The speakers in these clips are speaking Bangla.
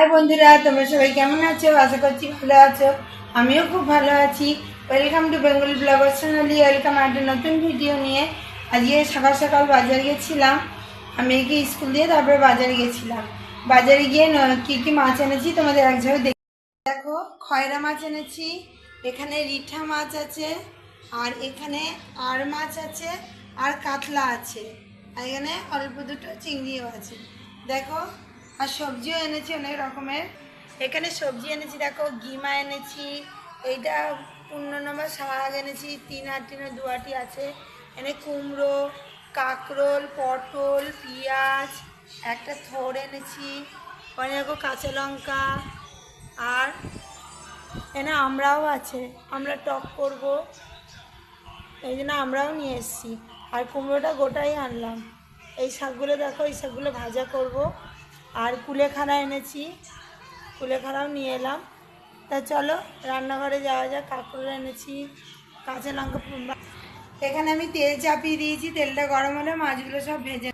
হাই বন্ধুরা, তোমরা সবাই কেমন আছো? আশা করছি ভালো আছো। আমিও খুব ভালো আছি। ওয়েলকাম টু বেঙ্গল ব্লগার চ্যানেলি ওয়েলকাম একটা নতুন ভিডিও নিয়ে। আজকে সকাল সকাল বাজার গেছিলাম। আমি মেয়েকে স্কুল দিয়ে তারপরে বাজারে গেছিলাম। বাজারে গিয়ে কি কি মাছ এনেছি তোমাদের এক দেখ। দেখো, খয়রা মাছ এনেছি, এখানে রিঠা মাছ আছে, আর এখানে আর মাছ আছে, আর কাতলা আছে। আর এখানে অল্প দুটো চিংড়িও আছে। দেখো আর সবজিও এনেছি, অনেক রকমের। এখানে সবজি এনেছি, দেখো, গিমা এনেছি, এইটা পনেরো নম্বর শাক এনেছি, তিন আটি না দু আটি আছে। এনে কুমড়ো, কাঁকরোল, পটল, পেঁয়াজ, একটা থোড় এনেছি, অনেক দেখো কাঁচা লঙ্কা, আর এনে আমরাও আছে, আমরা টক করব। এই জন্য আমরাও নিয়ে এসেছি। আর কুমড়োটা গোটাই আনলাম। এই শাকগুলো দেখো, এই শাকগুলো ভাজা করব। আর কুলেখাড়া এনেছি। কুলেখাড়াও নিয়ে এলাম। তা চলো, রান্নাঘরে যাওয়া যাক। কাঁকড় এনেছি, কাঁচা লঙ্কা এখানে আমি তেল চাপিয়ে দিয়েছি। তেলটা গরম হলে মাছগুলো সব ভেজে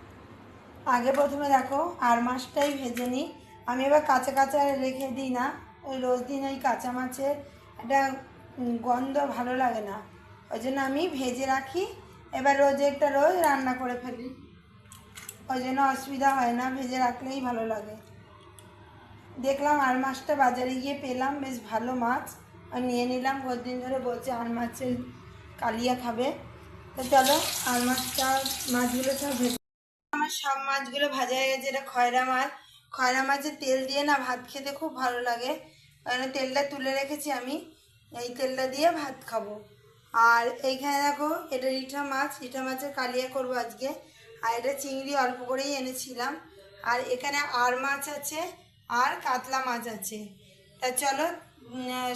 আগে প্রথমে দেখো, আর মাছটাই ভেজে নিই। আমি এবার কাঁচা কাঁচা রেখে দিই না। ওই রোজ দিন ওই কাঁচা মাছের একটা গন্ধ ভালো লাগে না। ওই জন্য আমি ভেজে রাখি। এবার রোজ একটা রোজ রান্না করে ফেলি। ওই জন্য অসুবিধা হয় না, ভেজে রাখলেই ভালো লাগে। দেখলাম আর মাছটা বাজারে গিয়ে পেলাম, বেশ ভালো মাছ। আর নিয়ে নিলাম কদিন ধরে বলছে আর মাছের কালিয়া খাবে। তো চলো, আর মাছটা, মাছগুলো সব ভেজে আমার সব মাছগুলো ভাজা হয়ে গেছে, এটা খয়রা মাছ। খয়রা মাছের তেল দিয়ে না ভাত খেতে খুব ভালো লাগে। কারণ তেলটা তুলে রেখেছি আমি, এই তেলটা দিয়ে ভাত খাব। আর এইখানে দেখো, এটা রিঠা মাছ রিঠা মাছের কালিয়া করব আজকে। আর এটা চিংড়ি অল্প করেই এনেছিলাম। আর এখানে আর মাছ আছে আর কাতলা মাছ আছে। তা চলো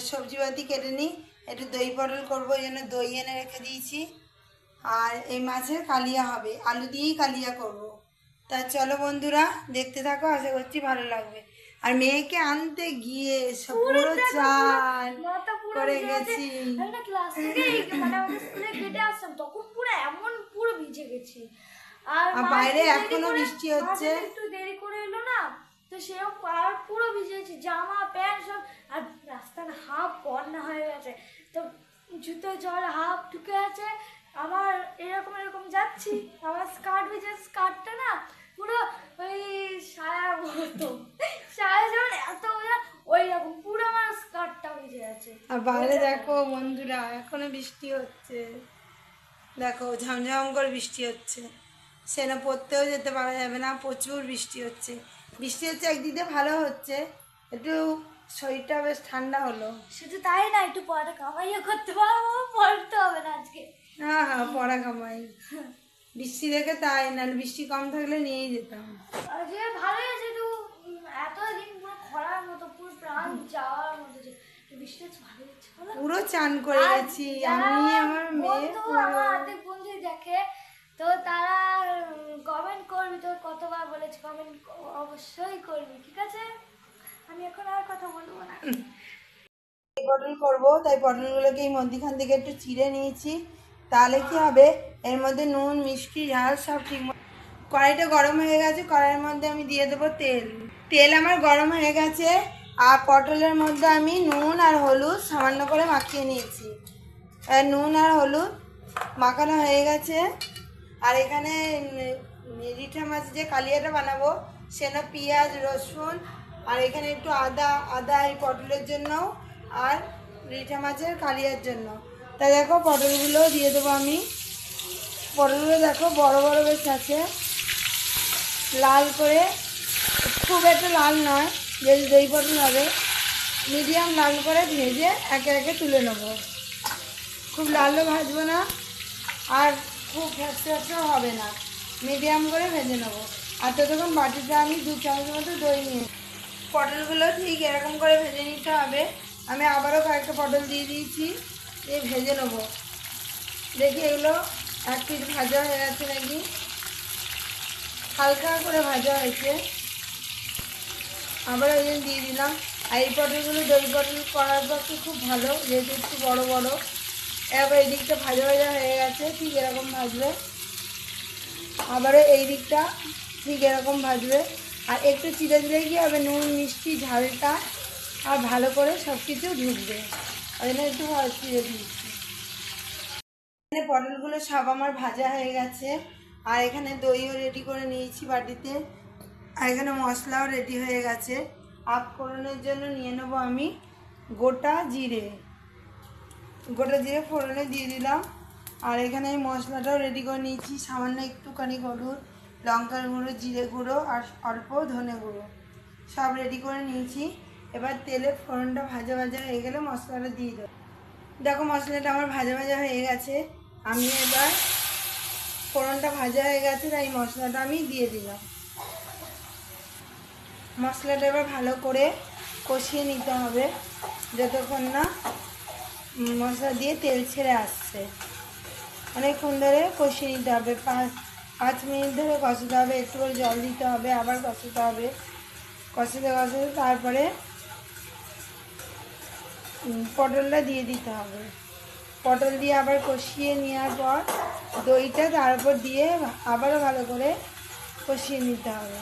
সবজিপাতি কেটে নিই। একটু দই পটল করব এই জন্য দই এনে রেখে দিয়েছি। আর এই মাছের কালিয়া হবে আলু দিয়েই কালিয়া করব। তা চলো বন্ধুরা দেখতে থাকো আশা করছি ভালো লাগবে। আর মেয়েকে আনতে গিয়ে পুরো চাল করে গেছি। ক্লাস থেকে মানে আমাদের স্কুলে আসতাম তখন পুরো এমন পুরো ভিজে গেছি। আর বাইরে এখনও বৃষ্টি হচ্ছে। একটু দেরি করে এলো না তো সেও পার পুরো ভিজেছে জামা প্যান্ট সব আর রাস্তার হাফ বন্যা হয়ে গেছে। তো জুতো জল হাফ ঢুকে আছে আমার এরকম এরকম যাচ্ছি। আমার স্কার্ট ভিজে স্কার্টটা না পুরো ওই মতো। সায়া যেমন এত ওই রকম পুরো আমার স্কার্টটা ভিজে আছে। আর বাইরে দেখো বন্ধুরা এখনও বৃষ্টি হচ্ছে। দেখো ঝমঝম করে বৃষ্টি হচ্ছে। সে না পড়তেও যেতে পারা যাবে না প্রচুর বৃষ্টি হচ্ছে। বৃষ্টি হচ্ছে একদিকে ভালো হচ্ছে একটু শরীরটা বেশ ঠান্ডা হলো। শুধু তাই না একটু পড়া কামাইও করতে পারব পড়তে হবে না আজকে। হ্যাঁ হ্যাঁ পড়া কামাই বৃষ্টি দেখে তাই না বৃষ্টি কম থাকলে নিয়েই যেতাম। আজকে ভালোই আছে তো এতদিন পুরো খরার মতো পুরো প্রাণ যাওয়ার মতো পুরো চান করে গেছি আমি আমার মেয়ে অর্ধেক বন্ধু দেখে তো তারা কমেন্ট করবি তো কতবার বলেছি কমেন্ট অবশ্যই করবি, ঠিক আছে? আমি এখন আর কথা বলব না। পটল করব, তাই পটলগুলোকে এই মধ্যিখান থেকে একটু চিড়ে নিয়েছি। তাহলে কি হবে? এর মধ্যে নুন, মিষ্টি, ঝাল সব ঠিক কড়াইটা গরম হয়ে গেছে, কড়াইয়ের মধ্যে আমি দিয়ে দেবো তেল। তেল আমার গরম হয়ে গেছে, আর পটলের মধ্যে আমি নুন আর হলুদ সামান্য করে মাখিয়ে নিয়েছি। নুন আর হলুদ মাখানো হয়ে গেছে। আর এখানে রিঠা মাছ যে কালিয়াটা বানাবো। সেটা পেঁয়াজ, রসুন, আর এখানে একটু আদা আদা এই পটলের জন্য আর রিঠা মাছের কালিয়ার জন্য। তা দেখো, পটলগুলো দিয়ে দেবো আমি। পটলগুলো দেখো, বড় বড় বেশ আছে। লাল করে, খুব একটা লাল নয় যদি দই পটল হবে। মিডিয়াম লাল করে ভেজে একে একে তুলে নেব। খুব লালও ভাজবো না। আর খুব ফ্যাসেও হবে না। মিডিয়াম করে ভেজে নেব। আর ততক্ষণ বাটিতে আমি দু চামচ মতো দই নিয়ে পটলগুলো ঠিক এরকম করে ভেজে নিতে হবে। আমি আবারও কয়েকটা পটল দিয়ে দিয়েছি। দিয়ে ভেজে নেব। দেখি এগুলো এক পিস ভাজা হয়ে গেছে নাকি? হালকা করে ভাজা হয়েছে। আবার ওই দিয়ে দিলাম। আর এই পটলগুলো দই পটল করার পক্ষে খুব ভালো, যেহেতু একটু বড় বড়। এবার এই দিকটা ভাজা ভাজা হয়ে গেছে, ঠিক এরকম ভাজবে। আবারও এই দিকটা ঠিক এরকম ভাজবে। আর একটু চিড়ে দিলে কি হবে, নুন, মিষ্টি, ঝালটা আর ভালো করে সব কিছু ঢুকবে। ওই জন্য একটু চিড়ে দিয়েছি। এখানে পটলগুলো সব আমার ভাজা হয়ে গেছে। আর এখানে দইও রেডি করে নিয়েছি বাটিতে। আর এখানে মশলাও রেডি হয়ে গেছে। আপ ফোড়নের জন্য নিয়ে নেব আমি গোটা জিরে। গোটা জিরে ফোড়নে দিয়ে দিলাম। আর এখানে আমি মশলাটাও রেডি করে নিয়েছি। সামান্য একটুখানি হলুদ, লঙ্কার গুঁড়ো, জিরে গুঁড়ো আর অল্প ধনে গুঁড়ো। সব রেডি করে নিয়েছি। এবার তেলে ফোড়নটা ভাজা ভাজা হয়ে গেলে মশলাটা দিয়ে দেবো। দেখো মশলাটা আমার ভাজা ভাজা হয়ে গেছে। আমি এবার ফোড়নটা ভাজা হয়ে গেছে, তাই মশলাটা আমি দিয়ে দিলাম। মশলাটা এবার ভালো করে কষিয়ে নিতে হবে। যতক্ষণ না মশলা দিয়ে তেল ছেড়ে আসছে। অনেকক্ষণ ধরে কষিয়ে নিতে হবে। পাঁচ পাঁচ মিনিট ধরে কষাতে হবে। একটু করে জল দিতে হবে, আবার কষাতে হবে। কষাতে কষাতে তারপরে পটলটা দিয়ে দিতে হবে। পটল দিয়ে আবার কষিয়ে নেওয়ার পর দইটা তার উপর দিয়ে আবারও ভালো করে কষিয়ে নিতে হবে।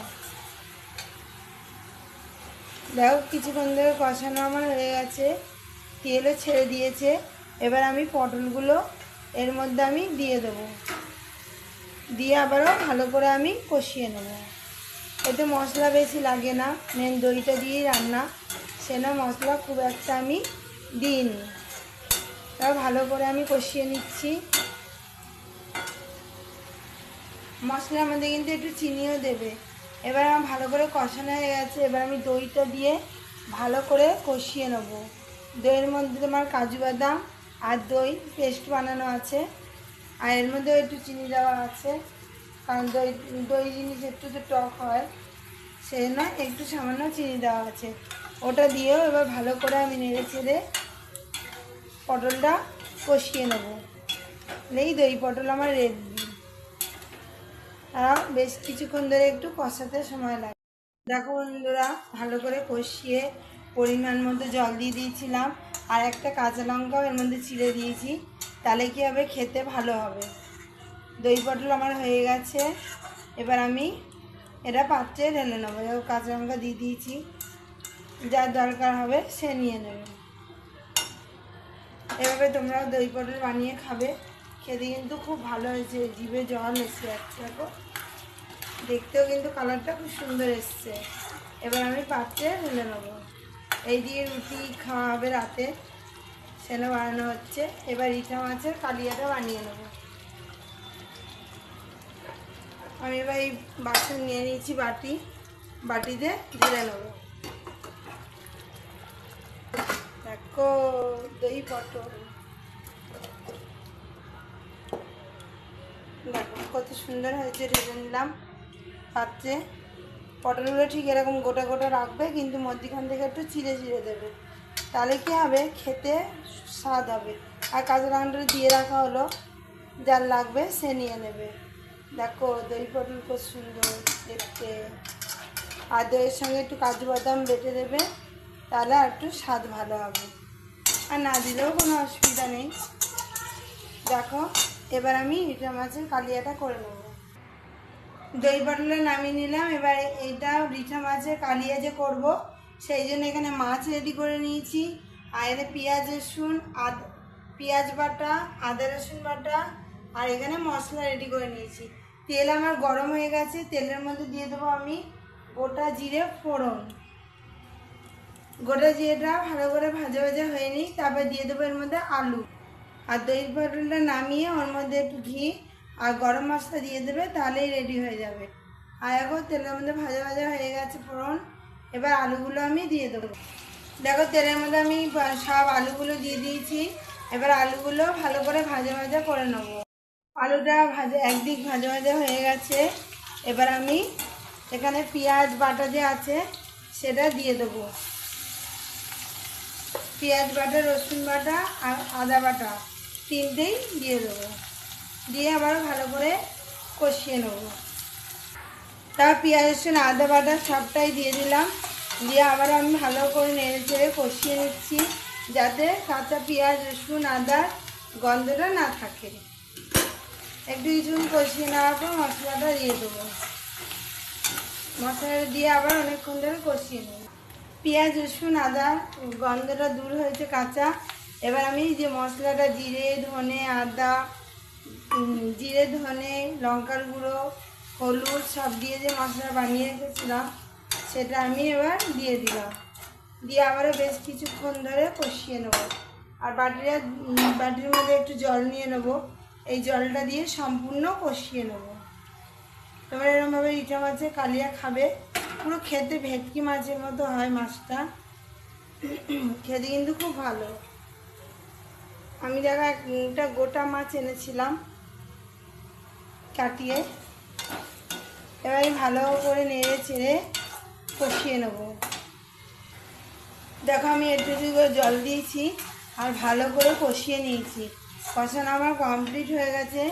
দেখো কিছুক্ষণ ধরে কষানো আমার হয়ে গেছে। তেলও ছেড়ে দিয়েছে। এবার আমি পটলগুলো এর মধ্যে আমি দিয়ে দেবো। দিয়ে আবারও ভালো করে আমি কষিয়ে নেব। এতে মশলা বেশি লাগে না মেন দইটা দিয়েই রান্না। সেনা মশলা খুব একটা আমি দিইনি। তাও ভালো করে আমি কষিয়ে নিচ্ছি। মশলার মধ্যে কিন্তু একটু চিনিও দেবে। এবার আমার ভালো করে কষানো হয়ে গেছে। এবার আমি দইটা দিয়ে ভালো করে কষিয়ে নেব। দইয়ের মধ্যে তোমার কাজু বাদাম আর দই পেস্ট বানানো আছে। আর এর মধ্যেও একটু চিনি দেওয়া আছে, কারণ দই দই জিনিস একটু তো টক হয়, সেই জন্য একটু সামান্য চিনি দেওয়া আছে। ওটা দিয়েও এবার ভালো করে আমি নেড়ে চেড়ে পটলটা কষিয়ে নেব। এই দই পটল আমার রেডি আর বেশ কিছুক্ষণ ধরে একটু কষাতে সময় লাগে। দেখো বন্ধুরা, ভালো করে কষিয়ে পরিমাণ মতো জল দিয়ে দিয়েছিলাম। আর একটা কাঁচা লঙ্কাও এর মধ্যে চিড়ে দিয়েছি। তাহলে কি হবে? খেতে ভালো হবে। দই পটল আমার হয়ে গেছে। এবার আমি এটা পাত্রে ঢেলে নেব। কাঁচা লঙ্কা দিয়ে দিয়েছি। যার দরকার হবে সে নিয়ে নেবে। এভাবে তোমরাও দই পটল বানিয়ে খাবে। খেতে কিন্তু খুব ভালো হয়েছে। জিভে জল এসে যাচ্ছে, দেখো। দেখতেও কিন্তু কালারটা খুব সুন্দর এসছে। এবার আমি পাত্রে ঢেলে নেব। এই দিয়ে রুটি খাওয়া হবে রাতে। সেটা বানানো হচ্ছে। এবার ইটা মাছের কালিয়াটা বানিয়ে নেব। আমি এবার এই বাসন নিয়ে নিয়েছি বাটি। বাটিতে ঢেলে নেব। দেখো, দই পটল। দেখো, কত সুন্দর হয়েছে ঢেলে নিলাম। পাত্রে পটলগুলো ঠিক এরকম গোটা গোটা রাখবে, কিন্তু মধ্যিখান থেকে একটু চিড়ে চিড়ে দেবে। তাহলে কি হবে? খেতে স্বাদ হবে। আর কাঁচা লঙ্কাটা দিয়ে রাখা হলো, যার লাগবে সে নিয়ে নেবে। দেখো, দই পটল খুব সুন্দর দেখতে। আর দইয়ের সঙ্গে একটু কাজু বাদাম বেটে দেবে, তাহলে আর একটু স্বাদ ভালো হবে। আর না দিলেও কোনো অসুবিধা নেই। দেখো, এবার আমি ইটা মাছের কালিয়াটা করে নেব। দই পটলে নামিয়ে নিলাম। এবার এটা রিঠা মাছের কালিয়া যে করব, সেই জন্য এখানে মাছ রেডি করে নিয়েছি। আর এখানে পেঁয়াজ রসুন, আদ, পেঁয়াজ বাটা, আদা রসুন বাটা, আর এখানে মশলা রেডি করে নিয়েছি। তেল আমার গরম হয়ে গেছে, তেলের মধ্যে দিয়ে দেবো আমি গোটা জিরে ফোড়ন। গোটা জিরেটা ভালো করে ভাজা ভাজা হয়ে নিই তারপর দিয়ে দেবো এর মধ্যে আলু। আর দই পটলটা নামিয়ে ওর মধ্যে একটু ঘি আর গরম মশলা দিয়ে দেবে, তাহলেই রেডি হয়ে যাবে। আর এখন তেলের মধ্যে ভাজা ভাজা হয়ে গেছে ফোড়ন। এবার আলুগুলো আমি দিয়ে দেবো। দেখো, তেলের মধ্যে আমি সব আলুগুলো দিয়ে দিয়েছি। এবার আলুগুলো ভালো করে ভাজা ভাজা করে নেব। আলুটা ভাজা, একদিক ভাজা ভাজা হয়ে গেছে। এবার আমি এখানে পেঁয়াজ বাটা যে আছে, সেটা দিয়ে দেবো। পেঁয়াজ বাটা, রসুন বাটা আর আদা বাটা, তিনটেই দিয়ে দেবো। দিয়ে আবার ভালো করে কষিয়ে নেব। তারপর পেঁয়াজ রসুন আদা বাটা সবটাই দিয়ে দিলাম। দিয়ে আবার আমি ভালো করে নেড়ে চেড়ে কষিয়ে নিচ্ছি, যাতে কাঁচা পেঁয়াজ, রসুন আদার গন্ধটা না থাকে। একটু কিছুক্ষণ কষিয়ে নেওয়ার পর মশলাটা দিয়ে দেবো। মশলাটা দিয়ে আবার অনেকক্ষণ ধরে কষিয়ে নেব। পেঁয়াজ, রসুন, আদা গন্ধটা দূর হয়েছে কাঁচা। এবার আমি যে মশলাটা, জিরে, ধনে, আদা জিরে, ধনে, লঙ্কার গুঁড়ো, হলুদ, সব দিয়ে যে মশলা বানিয়ে রেখেছিলাম, সেটা আমি এবার দিয়ে দিলাম। দিয়ে আবারও বেশ কিছুক্ষণ ধরে কষিয়ে নেব। আর বাটিটা বাটির মধ্যে একটু জল নিয়ে নেব। এই জলটা দিয়ে সম্পূর্ণ কষিয়ে নেব। তোমরা এরকমভাবে ইটা মাছে কালিয়া খাবে। পুরো খেতে ভেটকি মাছের মতো হয় মাছটা। খেতে কিন্তু খুব ভালো। আমি দেখো একটা গোটা মাছ এনেছিলাম কাটিয়ে, এবার ভালো করে নেড়ে চেড়ে কষিয়ে নেব। দেখো আমি একটু করে জল দিয়েছি আর ভালো করে কষিয়ে নিয়েছি। কষানো আমার কমপ্লিট হয়ে গেছে।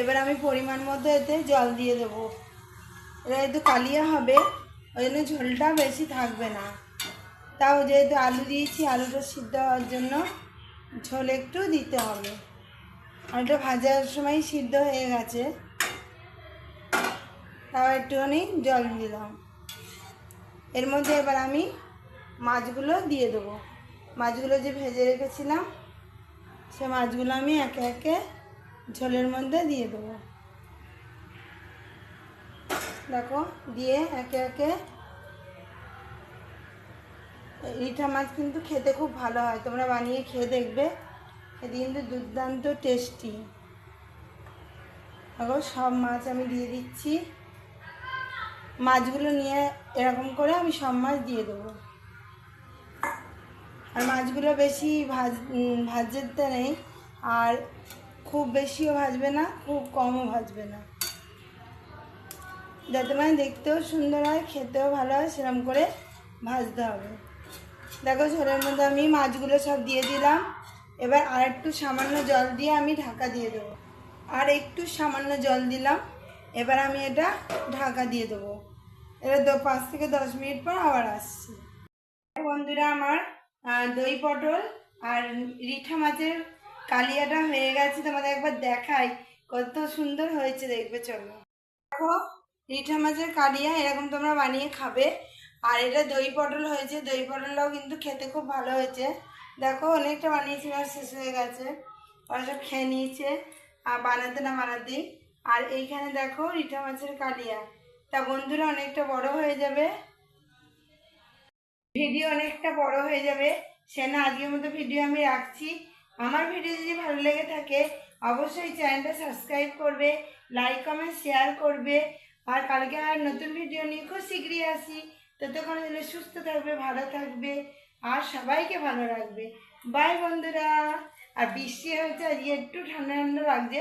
এবার আমি পরিমাণ মতো এতে জল দিয়ে দেবো। এটা একটু কালিয়া হবে, ওই জন্য ঝোলটা বেশি থাকবে না। তাও যেহেতু আলু দিয়েছি, আলুটা সিদ্ধ হওয়ার জন্য ঝোল একটু দিতে হবে। আর আলুটা ভাজার সময় সিদ্ধ হয়ে গেছে। তাও একটুখানি জল দিলাম এর মধ্যে এবার আমি মাছগুলো দিয়ে দেবো। মাছগুলো যে ভেজে রেখেছিলাম, সে মাছগুলো আমি একে একে ঝোলের মধ্যে দিয়ে দেবো। দেখো, দিয়ে একে একে রিঠা মাছ কিন্তু খেতে খুব ভালো হয়। তোমরা বানিয়ে খেয়ে দেখবে। খেতে কিন্তু দুর্দান্ত টেস্টি দেখো, সব মাছ আমি দিয়ে দিচ্ছি। মাছগুলো নিয়ে এরকম করে আমি সব মাছ দিয়ে দেবো। আর মাছগুলো বেশি ভাজ ভাজতে নেই। আর খুব বেশিও ভাজবে না, খুব কমও ভাজবে না। যাতে মানে দেখতেও সুন্দর হয়, খেতেও ভালো হয় সেরকম করে ভাজতে হবে। দেখো ঝোলের মধ্যে আমি মাছগুলো সব দিয়ে দিলাম। এবার আর একটু সামান্য জল দিয়ে আমি ঢাকা দিয়ে দেবো। আর একটু সামান্য জল দিলাম। এবার আমি এটা ঢাকা দিয়ে দেবো। এবার দ- পাঁচ থেকে দশ মিনিট পর আবার আসছি। বন্ধুরা, আমার দই পটল আর রিঠা মাছের কালিয়াটা হয়ে গেছে। তোমাদের একবার দেখাই। কত সুন্দর হয়েছে, দেখবে চলো। দেখো, রিঠা মাছের কালিয়া এরকম তোমরা বানিয়ে খাবে। আর এটা দই পটল হয়েছে। দই পটলটাও কিন্তু খেতে খুব ভালো হয়েছে। দেখো, অনেকটা বানিয়েছি আর শেষ হয়ে গেছে। ওরা সব খেয়ে নিয়েছে। আর বানাতে না বানাতেই। আর এইখানে দেখো, রিঠা মাছের কালিয়া। তা বন্ধুরা, অনেকটা বড় হয়ে যাবে। ভিডিও অনেকটা বড় হয়ে যাবে। সে না, আজকের মতো ভিডিও আমি রাখছি। আমার ভিডিও যদি ভালো লেগে থাকে, অবশ্যই চ্যানেলটা সাবস্ক্রাইব করবে, লাইক, কমেন্ট, শেয়ার করবে। আর কালকে আর নতুন ভিডিও নিয়ে খুব শীঘ্রই আসি। ততক্ষণ যেন সুস্থ থাকবে, ভালো থাকবে, আর সবাইকে ভালো রাখবে। বাই বন্ধুরা। আর বৃষ্টি হয়েছে, আজকে একটু ঠান্ডা ঠান্ডা লাগছে।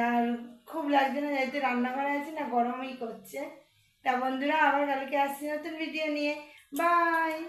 আর খুব লাগছে না, যেহেতু রান্নাঘরে আছে না, গরমই করছে। তা বন্ধুরা, আবার কালকে আসছি নতুন ভিডিও নিয়ে। বাই!